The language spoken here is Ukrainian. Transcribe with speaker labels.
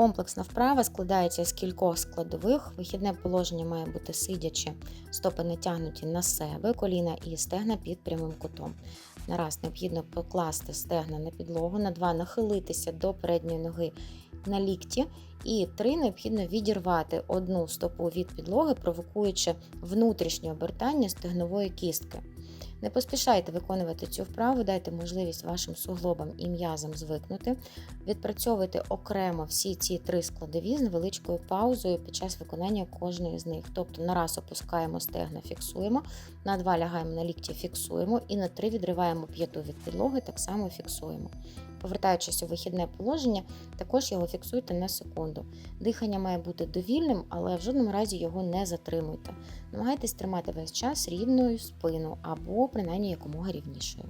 Speaker 1: Комплексна вправа складається з кількох складових. Вихідне положення має бути сидячи, стопи натягнуті на себе, коліна і стегна під прямим кутом. На раз необхідно покласти стегна на підлогу, на два нахилитися до передньої ноги на лікті, і три необхідно відірвати одну стопу від підлоги, провокуючи внутрішнє обертання стегнової кістки. Не поспішайте виконувати цю вправу, дайте можливість вашим суглобам і м'язам звикнути. Відпрацьовуйте окремо всі ці три складові з невеличкою паузою під час виконання кожної з них. Тобто на раз опускаємо стегна, фіксуємо, на два лягаємо на лікті, фіксуємо, і на три відриваємо п'яту від підлоги, так само фіксуємо. Повертаючись у вихідне положення, також його фіксуйте на секунду. Дихання має бути довільним, але в жодному разі його не затримуйте. Намагайтесь тримати весь час рівною спину або принаймні якомога рівнішою.